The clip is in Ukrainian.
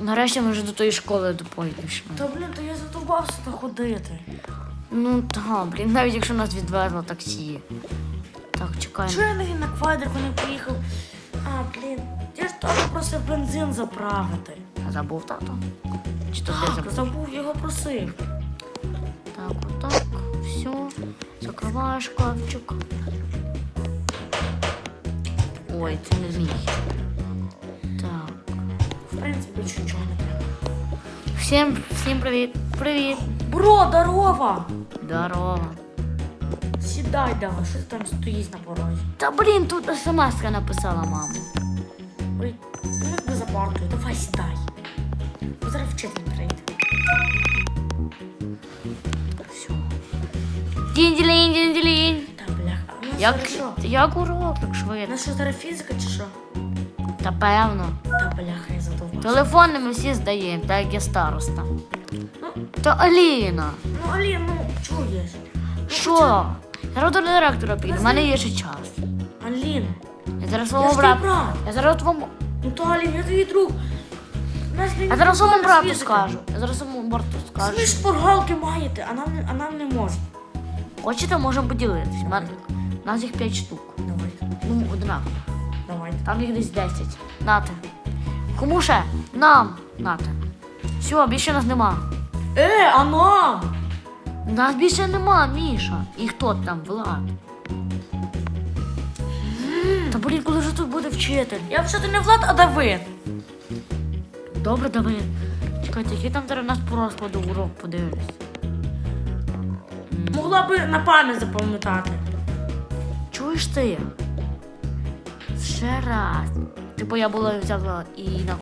Нарешті ми вже до тої школи допойдеш. Та блін, то я задовбався туди ходити. Ну так, блін, навіть якщо нас відвезло таксі. Так, чекаємо. Чого я не на квадрик не поїхав? А, блін, я ж тато просив бензин заправити. Забув тато? Чи то Так, забув? забув, його просив. Так, отак, все. Закриваєш шкафчик. Ой, це не змій. Принципі, чого не треба. Всім, всім привіт. Привіт. Бро, здорова! Здорово. Сідай, давай, що ти там стоїть на порозі? Та блін, тут смс написала мама. Ой, ну якби за партою, давай сідай. Бо Зараз вчитель прийде. Все. Дінь-ділінь, дінь-ділінь. Та бляха, а нас Як, зараз що? як урок, так У нас що зараз фізика чи що? Та певно. Та бляха. Телефони ми всі здаємо, так як я староста. Ну, Та Аліна, ну Алін, ну чуєш? що? Я до директора піду, в мене є ще час. Алін, Я зараз я своєму ж твій брату. брат. Я зараз твоєму. Ну то Алін, я твій друг. Нас не Я зараз своєму брату скажу. Я зараз своєму брату Ви ж шпаргалки маєте, а нам, не- а нам не можна. Хочете, можемо поділитись. У мене- У нас їх 5 штук. Давайте, Ну, однаково. давайте. Там їх десь 10. Нате. Кому ще? Нам. Нате. Все, більше нас нема. Е, а нам? Нас більше нема, Міша. І хто там, Влад? Та блін, коли ж тут буде вчитель? Я взагалі не Влад, а Давид. Добре, Давид. Чекайте, який там зараз нас по розкладу урок подивлюсь. Могла би на пам'ять запам'ятати. Чуєш ти? Ще раз. Типу я була взяла і на